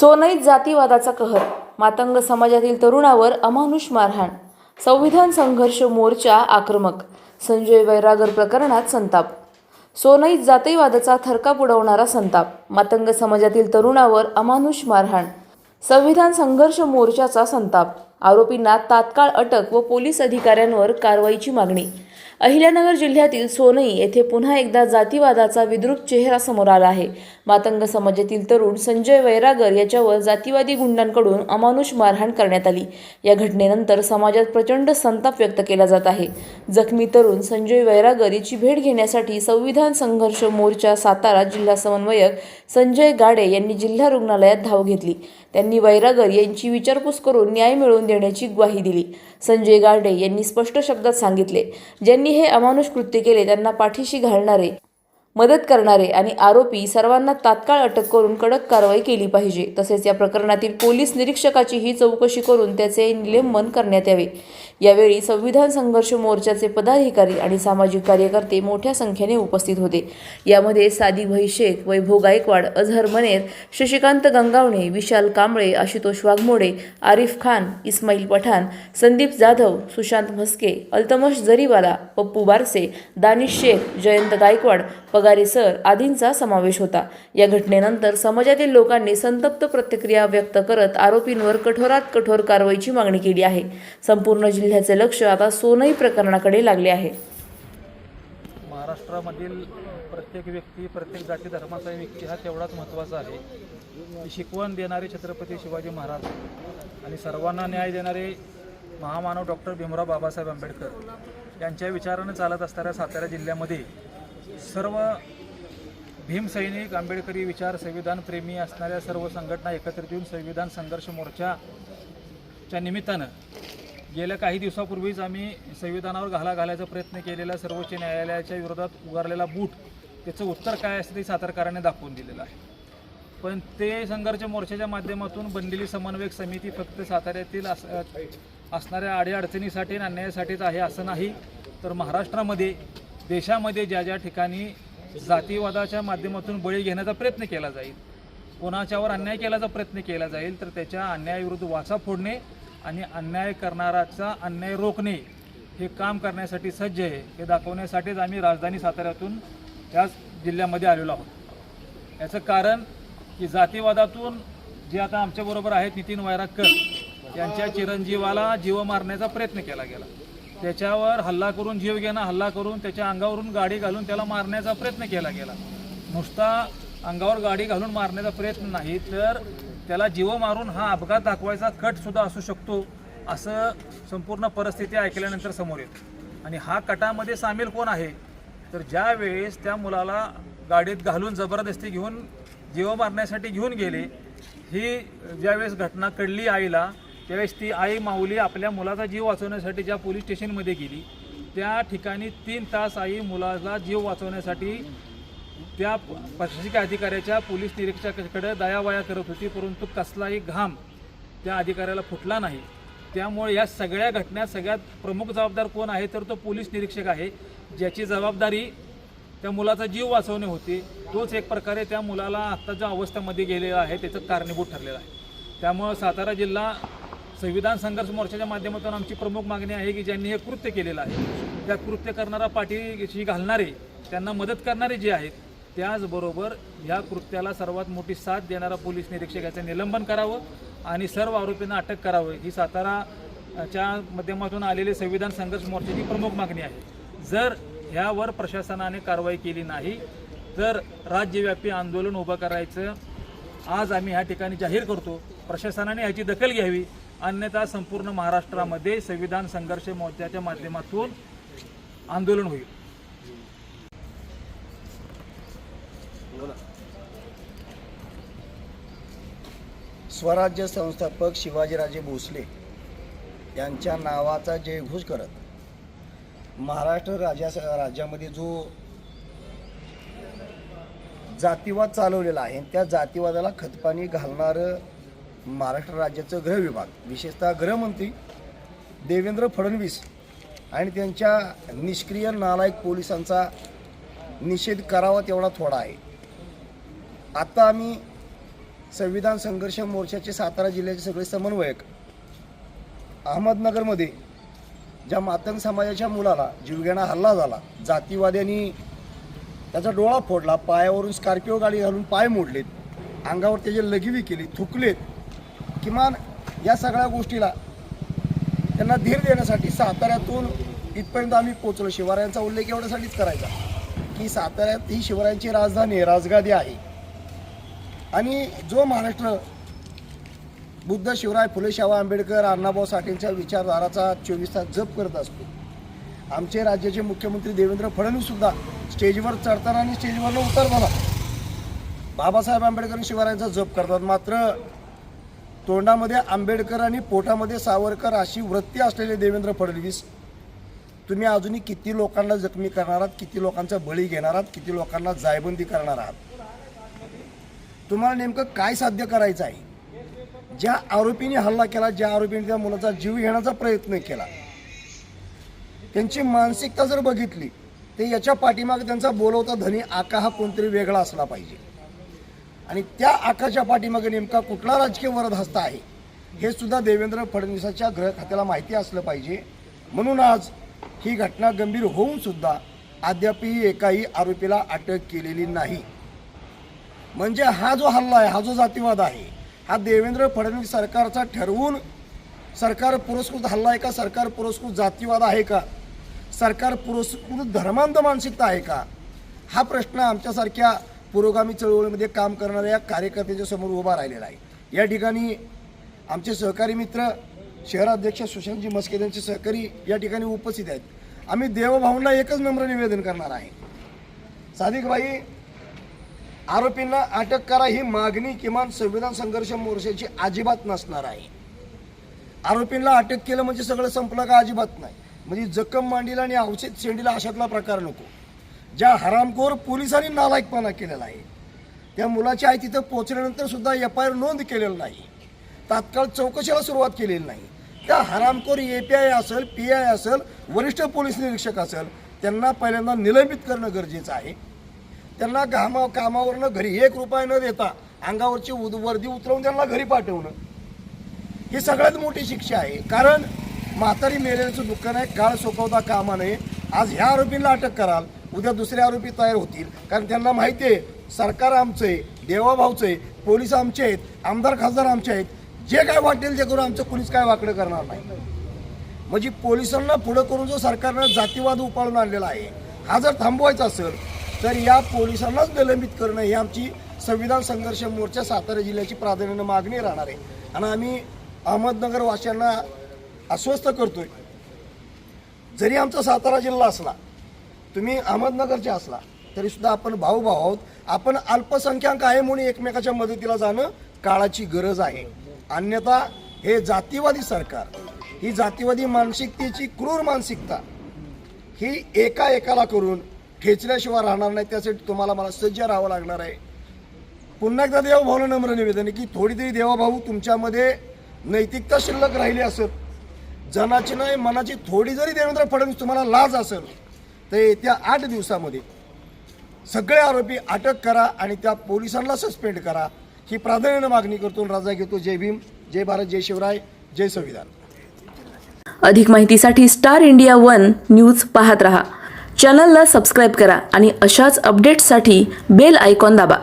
सोनईत जातीवादाचा कहर मातंग समाजातील तरुणावर अमानुष मारहाण संविधान संघर्ष मोर्चा आक्रमक संजय वैरागर प्रकरणात संताप. सोनईत जातीवादाचा थरकाप उडवणारा संताप मातंग समाजातील तरुणावर अमानुष मारहाण संविधान संघर्ष मोर्चाचा संताप. आरोपींना तात्काळ अटक व पोलीस अधिकाऱ्यांवर कारवाईची मागणी. अहिल्यानगर जिल्ह्यातील सोनई येथे पुन्हा एकदा जातीवादाचा विद्रुप चेहरा समोर आला आहे. मातंग समाजातील तरुण संजय वैरागर याच्यावर जातीवादी गुंडांकडून अमानुष मारहाण करण्यात आली. या घटनेनंतर समाजात प्रचंड संताप व्यक्त केला जात आहे. जखमी तरुण संजय वैरागर याची भेट घेण्यासाठी संविधान संघर्ष मोर्चा सातारा जिल्हा समन्वयक संजय गाडे यांनी जिल्हा रुग्णालयात धाव घेतली. त्यांनी वैरागर यांची विचारपूस करून न्याय मिळवून देण्याची ग्वाही दिली. संजय गाडे यांनी स्पष्ट शब्दात सांगितले ज्यांनी हे अमानुष कृत्य केले त्यांना पाठीशी घालणारे मदत करणारे आणि आरोपी सर्वांना तात्काळ अटक करून कडक कारवाई केली पाहिजे. तसेच या प्रकरणातील पोलीस निरीक्षकाचीही चौकशी करून त्याचे निलंबन करण्यात यावे. यावेळी संविधान संघर्ष मोर्चाचे पदाधिकारी आणि सामाजिक कार्यकर्ते मोठ्या संख्येने उपस्थित होते. यामध्ये सादी भाई शेख वैभव गायकवाड अझहर मनेर शशिकांत गंगावणे विशाल कांबळे आशुतोष वाघमोडे आरिफ खान इस्माईल पठाण संदीप जाधव सुशांत म्हस्के अल्तमश जरीवाला पप्पू बारसे दानिश शेख जयंत गायकवाड पगारे सर आदींचा समावेश होता. या घटनेनंतर समाजातील लोकांनी संतप्त प्रतिक्रिया व्यक्त करत आरोपींवर कठोरात कठोर कारवाईची मागणी केली आहे. संपूर्ण जिल्ह्याचे लक्ष आता सोनई प्रकरणाकडे लागले आहे. महाराष्ट्रामधील प्रत्येक व्यक्ती प्रत्येक जाती धर्माचा व्यक्ती हा तेवढाच महत्त्वाचा आहे शिकवण देणारे छत्रपती शिवाजी महाराज आणि सर्वांना न्याय देणारे महामानव डॉक्टर भीमराव बाबासाहेब आंबेडकर यांच्या विचारानं चालत असणाऱ्या सातारा जिल्ह्यामध्ये सर्व भीमसैनिक आंबेडकरी विचार संविधानप्रेमी असणाऱ्या सर्व संघटना एकत्रित येऊन संविधान संघर्ष मोर्चाच्या निमित्तानं गेल्या काही दिवसापूर्वीच आम्ही संविधानावर घाला घालायचा प्रयत्न केलेला सर्वोच्च न्यायालयाच्या विरोधात उगारलेला बूट त्याचं उत्तर काय असतं ते सातारकरांनी दाखवून दिलेलं आहे. पण ते संघर्ष मोर्चाच्या माध्यमातून बनलेली समन्वयक समिती फक्त साताऱ्यातील अस असणाऱ्या अडीअडचणीसाठी आणि अन्यायासाठीच आहे असं नाही तर महाराष्ट्रामध्ये देशामध्ये ज्या ज्या ठिकाणी जातीवादाच्या माध्यमातून बळी घेण्याचा प्रयत्न केला जाईल कोणाच्यावर अन्याय केल्याचा प्रयत्न केला जाईल तर त्याच्या अन्यायाविरुद्ध वाचा फोडणे आणि अन्याय करणाराचा अन्याय रोखणे हे काम करण्यासाठी सज्ज आहे. हे दाखवण्यासाठीच आम्ही राजधानी साताऱ्यातून याच जिल्ह्यामध्ये आलेलो आहोत. याचं कारण की जातीवादातून जे आता आमच्याबरोबर आहेत नितीन वैरागकर यांच्या चिरंजीवाला जीव मारण्याचा प्रयत्न केला गेला. त्याच्यावर हल्ला करून जीव घेणं हल्ला करून त्याच्या अंगावरून गाडी घालून त्याला मारण्याचा प्रयत्न केला गेला. नुसता अंगावर गाडी घालून मारण्याचा प्रयत्न नाही तर त्याला जीव मारून हा अपघात दाखवायचा कटसुद्धा असू शकतो असं संपूर्ण परिस्थिती ऐकल्यानंतर समोर येतं. आणि हा कटामध्ये सामील कोण आहे? तर ज्या वेळेस त्या मुलाला गाडीत घालून जबरदस्ती घेऊन जीव मारण्यासाठी घेऊन गेले ही ज्यावेळेस घटना कळली आईला त्यावेळेस ती आई माऊली आपल्या मुलाचा जीव वाचवण्यासाठी ज्या पोलीस स्टेशनमध्ये गेली त्या ठिकाणी तीन तास आई मुलाला जीव वाचवण्यासाठी त्या प्रशासकीय अधिकाऱ्याच्या पोलीस निरीक्षकाकडे दयावया करत होती परंतु कसलाही घाम त्या अधिकाऱ्याला फुटला नाही. त्यामुळे या सगळ्या घटना सगळ्यात प्रमुख जबाबदार कोण आहे तर तो पोलीस निरीक्षक आहे ज्याची जबाबदारी त्या मुलाचा जीव वाचवणे होती. तोच एक प्रकारे त्या मुलाला आत्ता ज्या अवस्थेमध्ये गेलेला आहे त्याचं कारणीभूत ठरलेलं आहे. त्यामुळं सातारा जिल्हा संविधान संघर्ष मोर्चाच्या माध्यमातून आमची प्रमुख मागणी आहे की ज्यांनी हे कृत्य केलेलं आहे त्या कृत्य करणारा पाठीशी घालणारे त्यांना मदत करणारे जे आहेत त्याचबरोबर ह्या कृत्याला सर्वात मोठी साथ देणारा पोलीस निरीक्षक याचं निलंबन करावं आणि सर्व आरोपींना अटक करावं ही साताराच्या माध्यमातून आलेले संविधान संघर्ष मोर्चाची प्रमुख मागणी आहे. जर ह्यावर प्रशासनाने कारवाई केली नाही तर राज्यव्यापी आंदोलन उभं करायचं आज आम्ही ह्या ठिकाणी जाहीर करतो. प्रशासनाने ह्याची दखल घ्यावी. अन्यथा संपूर्ण महाराष्ट्रामध्ये संविधान संघर्ष मोर्चाच्या माध्यमातून आंदोलन होईल. स्वराज्य संस्थापक शिवाजीराजे भोसले यांच्या नावाचा जयघोष करत महाराष्ट्र राज्या राज्यामध्ये जो जातीवाद चालवलेला आहे त्या जातीवादाला खतपाणी घालणारं महाराष्ट्र राज्याचं गृह विभाग विशेषतः गृहमंत्री देवेंद्र फडणवीस आणि त्यांच्या निष्क्रिय नालायक पोलिसांचा निषेध करावा तेवढा थोडा आहे. आता आम्ही संविधान संघर्ष मोर्चाचे सातारा जिल्ह्याचे सगळे समन्वयक अहमदनगरमध्ये ज्या मातंग समाजाच्या मुलाला जीवघेणा हल्ला झाला जातीवाद्यांनी त्याचा डोळा फोडला पायावरून स्कॉर्पिओ गाडी घालून पाय मोडलेत अंगावर त्याचे लघिवी केली थुकलेत किमान या सगळ्या गोष्टीला त्यांना धीर देण्यासाठी साताऱ्यातून इथपर्यंत आम्ही पोचलो शिवरायांचा उल्लेख एवढ्यासाठीच करायचा की साताऱ्यात ही शिवरायांची राजधानी आहे राजगादी आहे. आणि जो महाराष्ट्र बुद्ध शिवराय फुले शाहू आंबेडकर अण्णाभाऊ साठेंच्या विचारधाराचा चोवीस तास जप करत असतो. आमचे राज्याचे मुख्यमंत्री देवेंद्र फडणवीस सुद्धा स्टेजवर चढताना आणि स्टेजवरनं उतरताना बाबासाहेब आंबेडकर शिवरायांचा जप करतात. मात्र तोंडामध्ये आंबेडकर आणि पोटामध्ये सावरकर अशी वृत्ती असलेले देवेंद्र फडणवीस तुम्ही अजूनही किती लोकांना जखमी करणार आहात? किती लोकांचा बळी घेणार आहात? किती लोकांना जायबंदी करणार आहात? तुम्हाला नेमकं काय साध्य करायचं आहे? ज्या आरोपीने हल्ला केला ज्या आरोपीने त्या मुलाचा जीव घेण्याचा प्रयत्न केला त्यांची मानसिकता जर बघितली तर याच्या पाठीमागे त्यांचा बोलवता धनी आका हा कोणतरी वेगळा असला पाहिजे. आणि त्या आकाच्या पाठीमागे नेमका कुठला राजकीय वरद हस्त आहे हे सुद्धा देवेंद्र फडणवीसाच्या गृह खात्याला माहिती असलं पाहिजे. म्हणून आज ही घटना गंभीर होऊन सुद्धा अद्यापही एकाही आरोपीला अटक केलेली नाही. म्हणजे हा जो हल्ला आहे हा जो जातीवाद आहे हा देवेंद्र फडणवीस सरकारचा ठरवून सरकार पुरस्कृत हल्ला आहे का सरकार पुरस्कृत जातीवाद आहे का सरकार पुरस्कृत धर्मांध मानसिकता आहे का हा प्रश्न आमच्यासारख्या पुरोगामी चळवळीमध्ये काम करणाऱ्या कार्यकर्त्याच्या समोर उभा राहिलेला आहे. या ठिकाणी आमचे सहकारी मित्र शहराध्यक्ष सुशांतजी मस्के यांचे सहकारी या ठिकाणी उपस्थित आहेत. आम्ही देवभाऊंना एकच नम्र निवेदन करणार आहे. सादिकबाई आरोपींना अटक करा ही मागणी किमान संविधान संघर्ष मोर्चाची अजिबात नसणार आहे. आरोपींना अटक केलं म्हणजे सगळं संपलं का? अजिबात नाही. म्हणजे जखम मांडीला आणि औषध शेंडीला अशातला प्रकार नको. ज्या हरामखोर पोलिसांनी नालायकपणा केलेला आहे त्या मुलाची आई तिथं पोहोचल्यानंतर सुद्धा एफ आय आर नोंद केलेलं नाही. तात्काळ चौकशीला सुरुवात केलेली नाही. त्या हरामखोर ए पी आय असेल पी आय असेल वरिष्ठ पोलीस निरीक्षक असेल त्यांना पहिल्यांदा निलंबित करणं गरजेचं आहे. त्यांना कामा कामावरनं घरी एक रुपया न देता अंगावरची उद वर्दी उतरवून त्यांना घरी पाठवणं. ही सगळ्यात मोठी शिक्षा आहे. कारण म्हातारी मेलेल्याचं दुःख नाही काळ सोपवता कामा नये. आज ह्या आरोपींना अटक कराल उद्या दुसरे आरोपी तयार होतील. कारण त्यांना माहिती आहे सरकार आमचं आहे देवाभाऊचं आहे पोलीस आमचे आहेत आमदार खासदार आमचे आहेत. जे काय वाटेल ते करून आमचं कुणीच काय वाकडं करणार नाही. म्हणजे पोलिसांना पुढं करून जो सरकारनं जातीवाद उपाळून आणलेला आहे हा जर थांबवायचा असेल तर या पोलिसांनाच निलंबित करणं ही आमची संविधान संघर्ष मोर्चा सातारा जिल्ह्याची प्राधान्यानं मागणी राहणार आहे. आणि आम्ही अहमदनगर वासियांना अस्वस्थ करतोय जरी आमचा सातारा जिल्हा असला तुम्ही अहमदनगरचे असला तरी सुद्धा आपण भाऊ भाऊ आहोत. आपण अल्पसंख्याक आहे म्हणून एकमेकाच्या मदतीला जाणं काळाची गरज आहे. अन्यथा हे जातीवादी सरकार ही जातीवादी मानसिकतेची क्रूर मानसिकता ही एका एकाला करून ठेचल्याशिवाय राहणार नाही त्यासाठी तुम्हाला मला सज्ज राहावं लागणार आहे. पुन्हा एकदा देवाभाऊला नम्र निवेदन आहे की थोडी तरी देवाभाऊ तुमच्यामध्ये नैतिकता शिल्लक राहिली असत जनाची नाही मनाची थोडी जरी देवेंद्र फडणवीस तुम्हाला लाज असेल तर येत्या आठ दिवसामध्ये सगळे आरोपी अटक करा आणि त्या पोलिसांना सस्पेंड करा. ही प्राधान्यानं मागणी करतो राजा घेतो. जय भीम जय भारत जय शिवराय जय संविधान. अधिक माहितीसाठी स्टार इंडिया वन न्यूज पाहत रहा. चॅनलला सबस्क्राईब करा आणि अशाच अपडेट्ससाठी बेल आयकॉन दाबा.